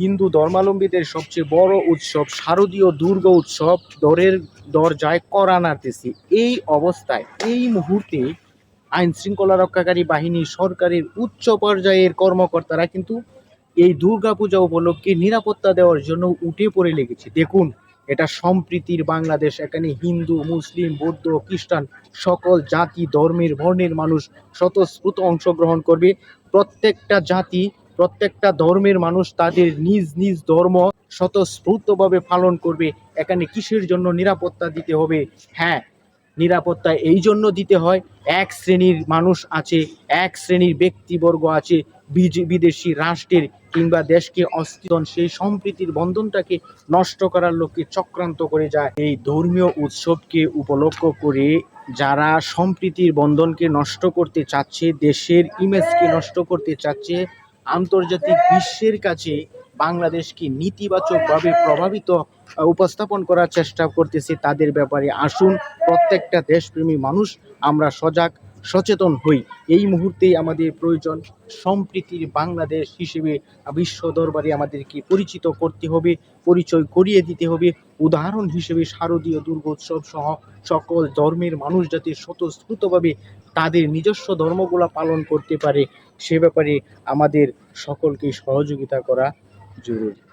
হিন্দু ধর্মাবলম্বীদের সবচেয়ে বড় উৎসব, শারদীয় দুর্গা উৎসব, দরের দরজায় করা নাড়তেছে এই অবস্থায়, এই মুহূর্তে আইন শৃঙ্খলা রক্ষাকারী বাহিনী সরকারের উচ্চ পর্যায়ের কর্মকর্তারা কিন্তু এই দুর্গা পূজা উপলক্ষে নিরাপত্তা দেওয়ার জন্য উঠে পড়ে লেগেছে। দেখুন, এটা সম্প্রীতির বাংলাদেশ, এখানে হিন্দু, মুসলিম, বৌদ্ধ, খ্রিস্টান, সকল জাতি, ধর্মের, বর্ণের মানুষ স্বতঃস্ফূর্ত অংশগ্রহণ করবে। প্রত্যেকটা জাতি প্রত্যেকটা ধর্মের মানুষ তাদের নিজ নিজ ধর্ম স্বতঃস্ফূর্তভাবে পালন করবে। এখানে কিসের জন্য নিরাপত্তা দিতে হবে? হ্যাঁ নিরাপত্তা এই জন্য দিতে হয়। এক শ্রেণির মানুষ আছে, এক শ্রেণির ব্যক্তিবর্গ আছে বিদেশি রাষ্ট্রের কিংবা দেশকে অস্থিরন সেই সম্প্রীতির বন্ধনটাকে নষ্ট করার লোককে চক্রান্ত করে যায়। এই ধর্মীয় উৎসবকে উপলক্ষ করে যারা সম্প্রীতির বন্ধনকে নষ্ট করতে চাচ্ছে, দেশের ইমেজকে নষ্ট করতে চাচ্ছে আন্তর্জাতিক বিশ্বের কাছে বাংলাদেশকে নেতিবাচকভাবে প্রভাবিত উপস্থাপন করার চেষ্টা করতেছে তাদের ব্যাপারে। আসুন, প্রত্যেকটা দেশপ্রেমী মানুষ আমরা সজাগ সচেতন হই। এই মুহূর্তেই আমাদের প্রয়োজন সম্প্রীতির বাংলাদেশ হিসেবে বিশ্ব দরবারে আমাদেরকে পরিচিত করতে হবে, পরিচয় করিয়ে দিতে হবে। উদাহরণ হিসেবে শারদীয় দুর্গোৎসব সহ সকল ধর্মের মানুষ যাতে স্বতঃস্ফূর্তভাবে তাদের নিজস্ব ধর্মগুলা পালন করতে পারে, সে ব্যাপারে আমাদের সকলকে সহযোগিতা করা জরুরি।